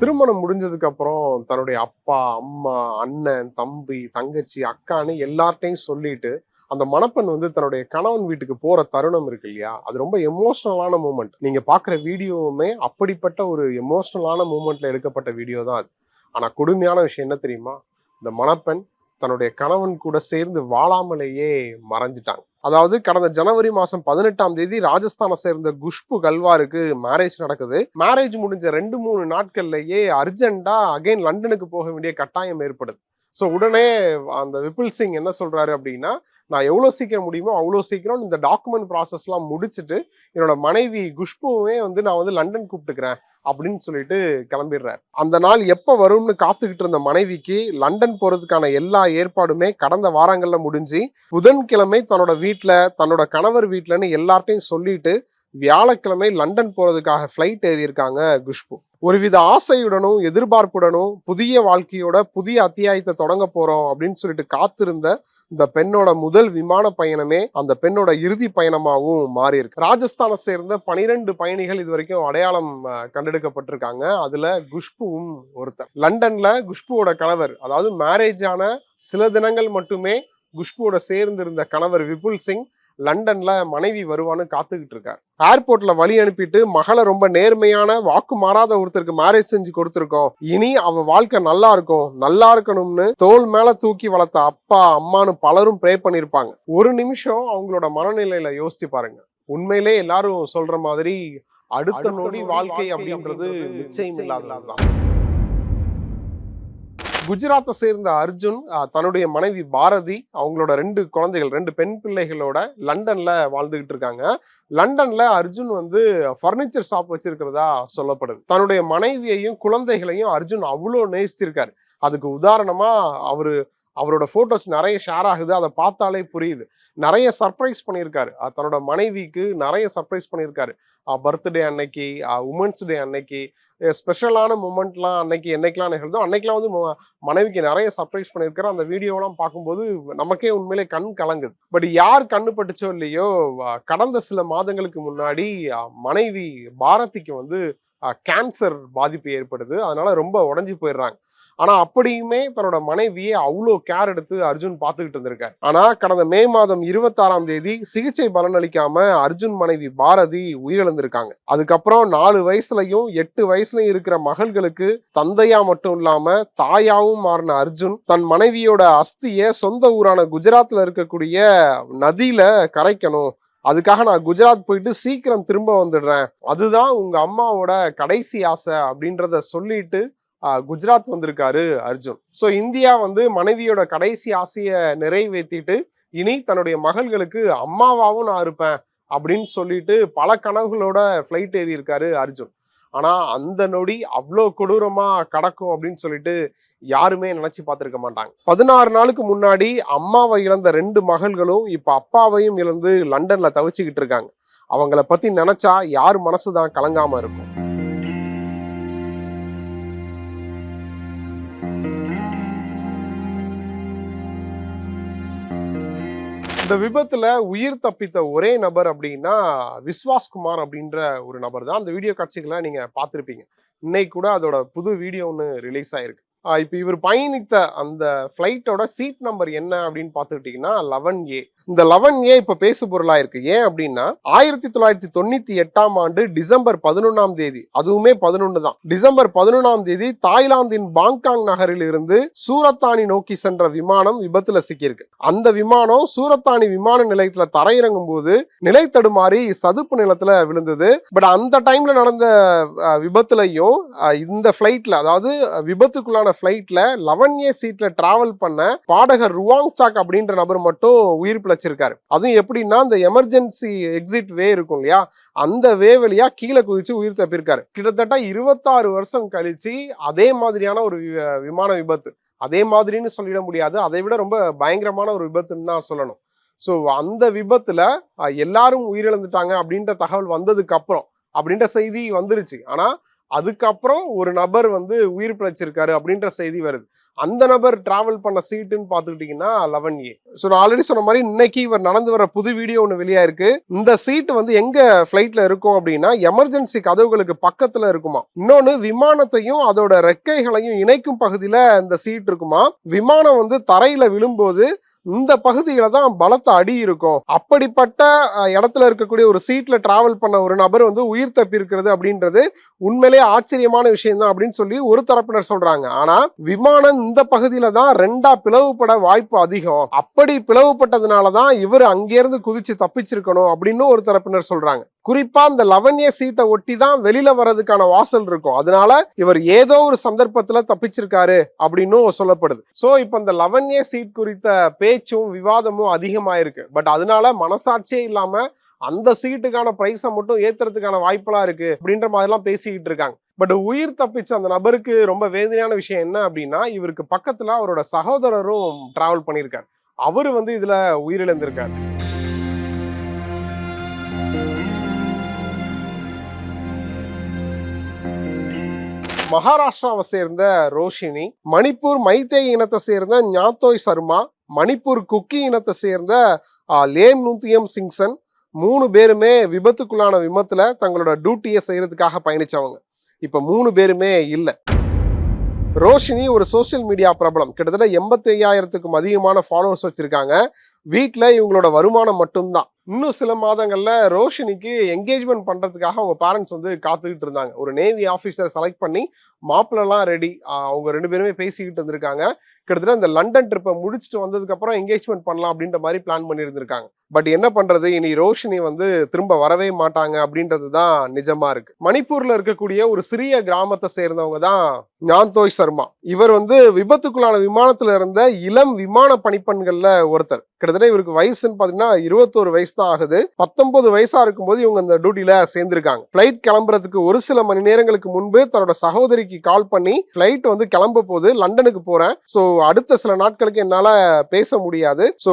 திருமணம் முடிஞ்சதுக்கு அப்புறம் தன்னுடைய அப்பா அம்மா அண்ணன் தம்பி தங்கச்சி அக்கான்னு எல்லார்ட்டையும் சொல்லிட்டு அந்த மணப்பெண் வந்து தன்னுடைய கணவன் வீட்டுக்கு போற தருணம் இருக்கு இல்லையா? அது ரொம்ப எமோஷனலான மூமெண்ட் நீங்க பாக்குற வீடியோவுமே அப்படிப்பட்ட ஒரு எமோஷனலான மூமெண்ட்ல எடுக்கப்பட்ட வீடியோ தான் அது. ஆனா கொடுமையான விஷயம் என்ன தெரியுமா? இந்த மணப்பெண் தன்னுடைய கணவன் கூட சேர்ந்து வாழாமலேயே மறைஞ்சிட்டாங்க. அதாவது கடந்த ஜனவரி மாசம் பதினெட்டாம் தேதி ராஜஸ்தானை சேர்ந்த குஷ்பு கல்வாருக்கு மேரேஜ் நடக்குது. மேரேஜ் முடிஞ்ச ரெண்டு மூணு நாட்கள்லயே அர்ஜென்டா அகைன் லண்டனுக்கு போக வேண்டிய கட்டாயம் ஏற்படுது. ஸோ உடனே அந்த விபில் சிங் என்ன சொல்றாரு அப்படின்னா நான் எவ்வளோ சீக்கிரம் முடியுமோ அவ்வளோ சீக்கிரம் இந்த டாக்குமெண்ட் ப்ராசஸ்லாம் முடிச்சுட்டு என்னோட மனைவி குஷ்புவே வந்து நான் வந்து லண்டன் கூப்பிட்டுக்கிறேன். அப்படின்னு சொல்லிட்டு கிளம்பிடுறாரு. அந்த நாள் எப்போ வரும்னு காத்துக்கிட்டு இருந்த மனைவிக்கு லண்டன் போறதுக்கான எல்லா ஏற்பாடுமே கடந்த வாரங்கள்ல முடிஞ்சு புதன்கிழமை தன்னோட வீட்டில் தன்னோட கணவர் வீட்டிலன்னு எல்லார்ட்டையும் சொல்லிட்டு வியாழக்கிழமை லண்டன் போறதுக்காக ஃப்ளைட் ஏறியிருக்காங்க குஷ்பு. ஒருவித ஆசையுடனும் எதிர்பார்ப்புடனும் புதிய வாழ்க்கையோட புதிய அத்தியாயத்தை தொடங்க போறோம் அப்படின்னு சொல்லிட்டு காத்திருந்த இந்த பெண்ணோட முதல் விமான பயணமே அந்த பெண்ணோட இறுதி பயணமாகவும் மாறி இருக்கு ராஜஸ்தானை சேர்ந்த பனிரெண்டு பயணிகள் இது வரைக்கும் அடையாளம் கண்டெடுக்கப்பட்டிருக்காங்க. அதுல குஷ்புவும் ஒருத்தர் லண்டன்ல குஷ்புவோட கணவர் அதாவது மேரேஜ் ஆன சில தினங்கள் மட்டுமே குஷ்புவோட சேர்ந்திருந்த கணவர் விபுல் சிங் லண்டன்ல மனைவி வருவான்னு காத்துக்கிட்டு இருக்கார். ஏர்போர்ட்ல வழி அனுப்பிட்டு மகளை ரொம்ப நேர்மையான வாக்கு மாறாத ஒருத்தருக்கு மேரேஜ் செஞ்சு கொடுத்துருக்கோம். இனி அவ வாழ்க்கை நல்லா இருக்கும். நல்லா இருக்கணும்னு தோல் மேல தூக்கி வளர்த்த அப்பா அம்மான்னு பலரும் ப்ரே பண்ணிருப்பாங்க. ஒரு நிமிஷம் அவங்களோட மனநிலையில யோசிச்சு பாருங்க. உண்மையிலே எல்லாரும் சொல்ற மாதிரி அடுத்த நொடி வாழ்க்கை அப்படின்றது நிச்சயம் இல்லாததுதான். குஜராத்தை சேர்ந்த அர்ஜுன் தன்னுடைய மனைவி பாரதி அவங்களோட ரெண்டு குழந்தைகள் ரெண்டு பெண் பிள்ளைகளோட லண்டன்ல வாழ்ந்துகிட்டு இருக்காங்க. லண்டன்ல அர்ஜுன் வந்து ஃபர்னிச்சர் ஷாப் வச்சிருக்கிறதா சொல்லப்படுது. தன்னுடைய மனைவியையும் குழந்தைகளையும் அர்ஜுன் அவ்வளோ நேசிச்சிருக்காரு. அதுக்கு உதாரணமா அவரு அவரோட ஃபோட்டோஸ் நிறைய ஷேர் ஆகுது. அதை பார்த்தாலே புரியுது. நிறைய சர்ப்ரைஸ் பண்ணியிருக்காரு. தன்னோட மனைவிக்கு நிறைய சர்ப்ரைஸ் பண்ணியிருக்காரு. பர்த்டே அன்னைக்கு உமன்ஸ் டே அன்னைக்கு ஸ்பெஷலான மூமெண்ட்லாம் அன்னைக்கு என்னைக்கெலாம் நிகழ்ந்தோ அன்னைக்கெலாம் வந்து மனைவிக்கு நிறைய சர்ப்ரைஸ் பண்ணியிருக்காரு. அந்த வீடியோலாம் பார்க்கும்போது நமக்கே உண்மையிலே கண் கலங்குது. பட் யார் கண்ணு பட்டுச்சோ இல்லையோ கடந்த சில மாதங்களுக்கு முன்னாடி மனைவி பாரதிக்கு வந்து கேன்சர் பாதிப்பு ஏற்படுது. அதனால ரொம்ப உடஞ்சி போயிடுறாங்க. ஆனா அப்படியுமே தன்னோட மனைவியை அவ்வளோ கேர் எடுத்து அர்ஜுன் பார்த்துக்கிட்டு இருந்திருக்காரு. ஆனா கடந்த மே மாதம் இருபத்தாறாம் தேதி சிகிச்சை பலனளிக்காம அர்ஜுன் மனைவி பாரதி உயிரிழந்திருக்காங்க. அதுக்கப்புறம் நாலு வயசுலயும் எட்டு வயசுலயும் இருக்கிற மகள்களுக்கு தந்தையா மட்டும் இல்லாம தாயாவும் மாறின அர்ஜுன் தன் மனைவியோட அஸ்திய சொந்த ஊரான குஜராத்ல இருக்கக்கூடிய நதியில கரைக்கணும். அதுக்காக நான் குஜராத் போயிட்டு சீக்கிரம் திரும்ப வந்துடுறேன். அதுதான் உங்க அம்மாவோட கடைசி ஆசை அப்படின்றத சொல்லிட்டு குஜராத் வந்திருக்காரு அர்ஜுன். ஸோ இந்தியா வந்து மனைவியோட கடைசி ஆசையை நிறைவேற்றிட்டு இனி தன்னுடைய மகள்களுக்கு அம்மாவாகவும் நான் இருப்பேன் அப்படின்னு சொல்லிட்டு பல கனவுகளோட ஃப்ளைட் ஏறி இருக்காரு அர்ஜுன். ஆனால் அந்த நொடி அவ்வளோ கொடூரமாக கடக்கும் அப்படின்னு சொல்லிட்டு யாருமே நினச்சி பார்த்துருக்க மாட்டாங்க. பதினாறு நாளுக்கு முன்னாடி அம்மாவை இழந்த ரெண்டு மகள்களும் இப்போ அப்பாவையும் இழந்து லண்டனில் தவிச்சுக்கிட்டு இருக்காங்க. அவங்கள பற்றி நினச்சா யார் மனசு தான் கலங்காமல் இருக்கும். இந்த விபத்துல உயிர் தப்பித்த ஒரே நபர் அப்படின்னா விஸ்வாஸ்குமார் அப்படின்ற ஒரு நபர் தான் அந்த வீடியோ காட்சிகளை நீங்க பார்த்துருப்பீங்க. இன்னைக்கு கூட அதோட புது வீடியோ ஒன்று ரிலீஸ் ஆயிருக்கு. இப்போ இவர் பயணித்த அந்த ஃப்ளைட்டோட சீட் நம்பர் என்ன அப்படின்னு பார்த்துக்கிட்டிங்கன்னா லெவன் ஏ இந்த லெவன் ஏ இப்ப பேசு பொருளா இருக்கு. ஏன் அப்படின்னா ஆயிரத்தி தொள்ளாயிரத்தி தொண்ணூத்தி எட்டாம் ஆண்டு டிசம்பர் பதினொன்னாம் தேதி அதுவுமே பதினொன்னு தான். டிசம்பர் பதினொன்னாம் தேதி தாய்லாந்தின் பாங்காங் நகரில் இருந்து சூரத்தானி நோக்கி சென்ற விமானம் விபத்துல சிக்கியிருக்கு. அந்த விமானம் சூரத்தானி விமான நிலையத்துல தரையிறங்கும் போது நிலை தடுமாறி சதுப்பு நிலத்துல விழுந்தது. பட் அந்த டைம்ல நடந்த விபத்துலையும் இந்த பிளைட்ல அதாவது விபத்துக்குள்ளான பிளைட்ல லெவன் ஏ சீட்ல டிராவல் பண்ண பாடகர் ருவாங் சாக் அப்படின்ற நபர் மட்டும் உயிர் வச்சிருக்காரு. அதுவும் எப்படின்னா இந்த எமர்ஜென்சி எக்ஸிட் வே இருக்கும் இல்லையா? அந்த வே வழியா கீழே குதிச்சு உயிர் தப்பியிருக்காரு கிட்டத்தட்ட இருபத்தாறு வருஷம் கழிச்சு அதே மாதிரியான ஒரு வி- விமான விபத்து. அதே மாதிரின்னு சொல்லிட முடியாது. அதை விட ரொம்ப பயங்கரமான ஒரு விபத்துன்னு தான் சொல்லணும். ஸோ அந்த விபத்துல எல்லாரும் உயிரிழந்துட்டாங்க அப்படின்ற தகவல் வந்ததுக்கு அப்புறம் அப்படின்ற செய்தி வந்துருச்சு. ஆனா அதுக்கப்புறம் ஒரு நபர் வந்து உயிர் பிழைச்சிருக்காரு அப்படின்ற செய்தி வருது. அந்த நபர் டிராவல் பண்ண சீட்டுன்னு பார்த்துக்கிட்டிங்கன்னா லெவன் ஏ ஸோ நான் ஆல்ரெடி சொன்ன மாதிரி இன்னைக்கு இவர் நடந்து வர புது வீடியோ ஒன்று வெளியாயிருக்கு. இந்த சீட் வந்து எங்க ஃப்ளைட்ல இருக்கும் அப்படின்னா எமர்ஜென்சி கதவுகளுக்கு பக்கத்துல இருக்குமா? இன்னொன்னு விமானத்தையும் அதோட ரெக்கைகளையும் இணைக்கும் பகுதியில இந்த சீட் இருக்குமா? விமானம் வந்து தரையில விழும்போது இந்த பகுதியில தான் பலத்த அடி இருக்கும். அப்படிப்பட்ட இடத்துல இருக்கக்கூடிய ஒரு சீட்ல டிராவல் பண்ண ஒரு நபர் வந்து உயிர் தப்பி இருக்கிறது அப்படின்றது உண்மையிலே ஆச்சரியமான விஷயம் தான் அப்படின்னு சொல்லி ஒரு தரப்பினர் சொல்றாங்க. ஆனா விமானம் இந்த பகுதியில தான் ரெண்டா பிளவுபட வாய்ப்பு அதிகம். அப்படி பிளவுபட்டதுனால தான் இவர் அங்கிருந்து குதிச்சு தப்பிச்சிருக்கணும் அப்படின்னு ஒரு தரப்பினர் சொல்றாங்க. குறிப்பா இந்த லெவன் ஏ சீட்டை ஒட்டி தான் வெளியில வர்றதுக்கான வாசல் இருக்கும். அதனால இவர் ஏதோ ஒரு சந்தர்ப்பத்துல தப்பிச்சிருக்காரு அப்படின்னும் சொல்லப்படுது. சோ இப்போ இந்த லெவன் ஏ சீட் குறித்த பேச்சும் விவாதமும் அதிகமாயிருக்கு. பட் அதனால மனசாட்சியே இல்லாம அந்த சீட்டுக்கான பிரைஸை மட்டும் ஏத்துறதுக்கான வாய்ப்பெல்லாம் இருக்கு அப்படின்ற மாதிரிலாம் பேசிக்கிட்டு இருக்காங்க. பட் உயிர் தப்பிச்ச அந்த நபருக்கு ரொம்ப வேதனையான விஷயம் என்ன அப்படின்னா இவருக்கு பக்கத்துல அவரோட சகோதரரும் டிராவல் பண்ணியிருக்கார். அவரு வந்து இதுல உயிரிழந்திருக்காரு. மகாராஷ்டிராவை சேர்ந்த ரோஷினி மணிப்பூர் மைத்தேய் இனத்தை சேர்ந்த ஞாத்தோய் சர்மா மணிப்பூர் குக்கி இனத்தை சேர்ந்த லேம் நூத்தியம் சிங்சன் மூணு பேருமே விபத்துக்குள்ளான விமத்துல தங்களோட டியூட்டியை செய்யறதுக்காக பயணிச்சவங்க. இப்ப மூணு பேருமே இல்லை. ரோஷினி ஒரு சோஷியல் மீடியா பிரபலம். கிட்டத்தட்ட எண்பத்தி ஐயாயிரத்துக்கும் அதிகமான ஃபாலோவர்ஸ் வச்சிருக்காங்க. வீட்டில் இவங்களோட வருமானம் மட்டும்தான். இன்னும் சில மாதங்களில் ரோஷினிக்கு என்கேஜ்மெண்ட் பண்றதுக்காக அவங்க பேரண்ட்ஸ் வந்து காத்துக்கிட்டு இருந்தாங்க. ஒரு நேவி ஆஃபீஸர் செலக்ட் பண்ணி மாப்பிள்ளலாம் ரெடி அவங்க ரெண்டு பேருமே பேசிக்கிட்டு இருந்திருக்காங்க. கிட்டத்தட்ட இந்த லண்டன் ட்ரிப்பை முடிச்சுட்டு வந்ததுக்கு அப்புறம் என்கேஜ்மெண்ட் பண்ணலாம் அப்படின்ற மாதிரி பிளான் பண்ணியிருந்திருக்காங்க. பட் என்ன பண்றது? இனி ரோஷினி வந்து திரும்ப வரவே மாட்டாங்க அப்படின்றது தான் நிஜமா இருக்கு. மணிப்பூர்ல இருக்கக்கூடிய ஒரு சிறிய கிராமத்தை சேர்ந்தவங்க தான் ஞான்தோய் சர்மா. இவர் வந்து விபத்துக்குள்ளான விமானத்துல இருந்த இளம் விமான பணிப்பெண்கள்ல ஒருத்தர். கிட்டத்தட்ட இவருக்கு வயசுன்னு பாத்தீங்கன்னா இருபத்தோரு வயசு தான் ஆகுது. பத்தொன்பது வயசா இருக்கும்போது இவங்க இந்த டியூட்டில சேர்ந்திருக்காங்க. ஃப்ளைட் கிளம்புறதுக்கு ஒரு சில மணி நேரங்களுக்கு முன்பு தன்னோட சகோதரி சகோதரிக்கு கால் பண்ணி ஃப்ளைட் வந்து கிளம்ப போது லண்டனுக்கு போறேன். ஸோ அடுத்த சில நாட்களுக்கு என்னால் பேச முடியாது. ஸோ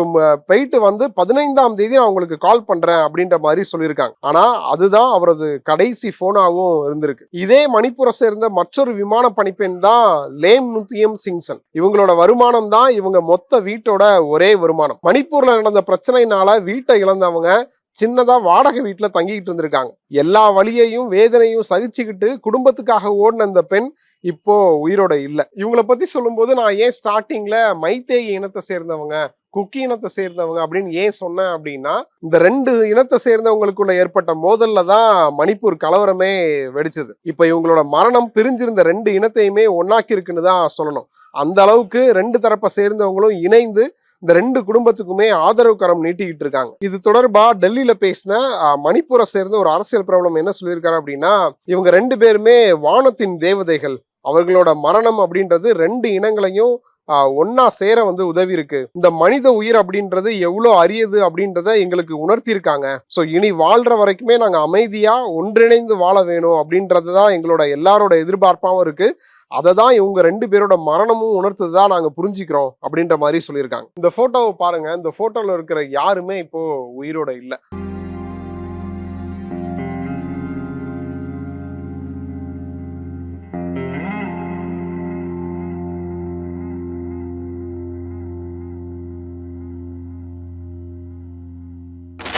போயிட்டு வந்து பதினைந்தாம் தேதி நான் உங்களுக்கு கால் பண்றேன் அப்படின்ற மாதிரி சொல்லியிருக்காங்க. ஆனால் அதுதான் அவரது கடைசி ஃபோனாகவும் இருந்திருக்கு. இதே மணிப்புரை சேர்ந்த மற்றொரு விமான பணிப்பெண் தான் லேம் நுத்தியம் சிங்சன் இவங்களோட வருமானம் தான் இவங்க மொத்த வீட்டோட ஒரே வருமானம். மணிப்பூர்ல நடந்த பிரச்சனையினால வீட்டை இழந்தவங்க சின்னதாக வாடகை வீட்டில் தங்கிக்கிட்டு இருந்திருக்காங்க. எல்லா வழியையும் வேதனையும் சகிச்சுக்கிட்டு குடும்பத்துக்காக ஓடின இந்த பெண் இப்போ உயிரோட இல்லை. இவங்கள பற்றி சொல்லும்போது நான் ஏன் ஸ்டார்டிங்கில் மைத்தேயி இனத்தை சேர்ந்தவங்க குக்கி இனத்தை சேர்ந்தவங்க அப்படின்னு ஏன் சொன்னேன் அப்படின்னா இந்த ரெண்டு இனத்தை சேர்ந்தவங்களுக்குள்ள ஏற்பட்ட மோதல்ல தான் மணிப்பூர் கலவரமே வெடிச்சது. இப்போ இவங்களோட மரணம் பிரிஞ்சிருந்த ரெண்டு இனத்தையுமே ஒன்னாக்கி இருக்குன்னு தான் சொல்லணும். அந்த அளவுக்கு ரெண்டு தரப்பை சேர்ந்தவங்களும் இணைந்து இந்த ரெண்டு குடும்பத்துக்குமே ஆதரவு கரம் நீட்டிக்கிட்டு இருக்காங்க. இது தொடர்பா டெல்லியில பேசின மணிப்பூரை சேர்ந்த ஒரு அரசியல் பிரபலம் என்ன சொல்லியிருக்காரு அப்படின்னா இவங்க ரெண்டு பேருமே வானத்தின் தேவதைகள். அவர்களோட மரணம் அப்படின்றது ரெண்டு இனங்களையும் ஒன்னா சேர வந்து உதவி இருக்கு. இந்த மனித உயிர் அப்படின்றது எவ்வளோ அரியது அப்படின்றத எங்களுக்கு உணர்த்தியிருக்காங்க. ஸோ இனி வாழ்ற வரைக்குமே நாங்க அமைதியா ஒன்றிணைந்து வாழ வேணும் அப்படின்றது தான் எங்களோட எல்லாரோட எதிர்பார்ப்பாகவும் இருக்கு. அதை தான் இவங்க ரெண்டு பேரோட மரணமும் உணர்த்ததா நாங்க புரிஞ்சுக்கிறோம் அப்படின்ற மாதிரி சொல்லியிருக்காங்க. இந்த போட்டோவை பாருங்க. இந்த போட்டோல இருக்கிற யாருமே இப்போ உயிரோட இல்ல.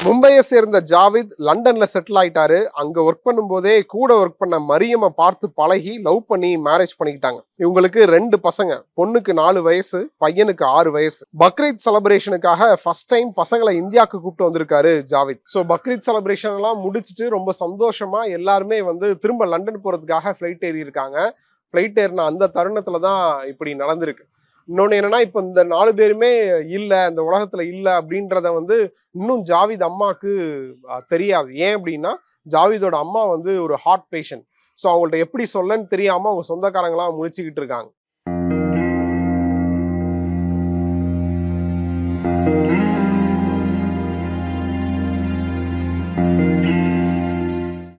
மும்பையை சேர்ந்த ஜாவித் லண்டன்ல செட்டில் ஆயிட்டாரு. அங்க ஒர்க் பண்ணும்போதே கூட ஒர்க் பண்ண மரியமை பார்த்து பழகி லவ் பண்ணி மேரேஜ் பண்ணிக்கிட்டாங்க. இவங்களுக்கு ரெண்டு பசங்க. பொண்ணுக்கு நாலு வயசு பையனுக்கு ஆறு வயசு. பக்ரீத் செலிப்ரேஷனுக்காக ஃபர்ஸ்ட் டைம் பசங்களை இந்தியாவுக்கு கூப்பிட்டு வந்திருக்காரு ஜாவித். ஸோ பக்ரீத் செலிப்ரேஷன் எல்லாம் முடிச்சுட்டு ரொம்ப சந்தோஷமா எல்லாருமே வந்து திரும்ப லண்டன் போறதுக்காக ஃபிளைட் ஏறி இருக்காங்க ஃபிளைட் ஏறின அந்த தருணத்துல தான் இப்படி நடந்திருக்கு. இன்னொன்று என்னன்னா இப்போ இந்த நாலு பேருமே இல்லை இந்த உலகத்தில் இல்லை அப்படின்றத வந்து இன்னும் ஜாவித் அம்மாவுக்கு தெரியாது. ஏன் அப்படின்னா ஜாவிதோட அம்மா வந்து ஒரு ஹார்ட் பேஷண்ட் ஸோ அவங்கள்ட்ட எப்படி சொல்லன்னு தெரியாமல் அவங்க சொந்தக்காரங்களாம் முழிச்சுக்கிட்டு இருக்காங்க.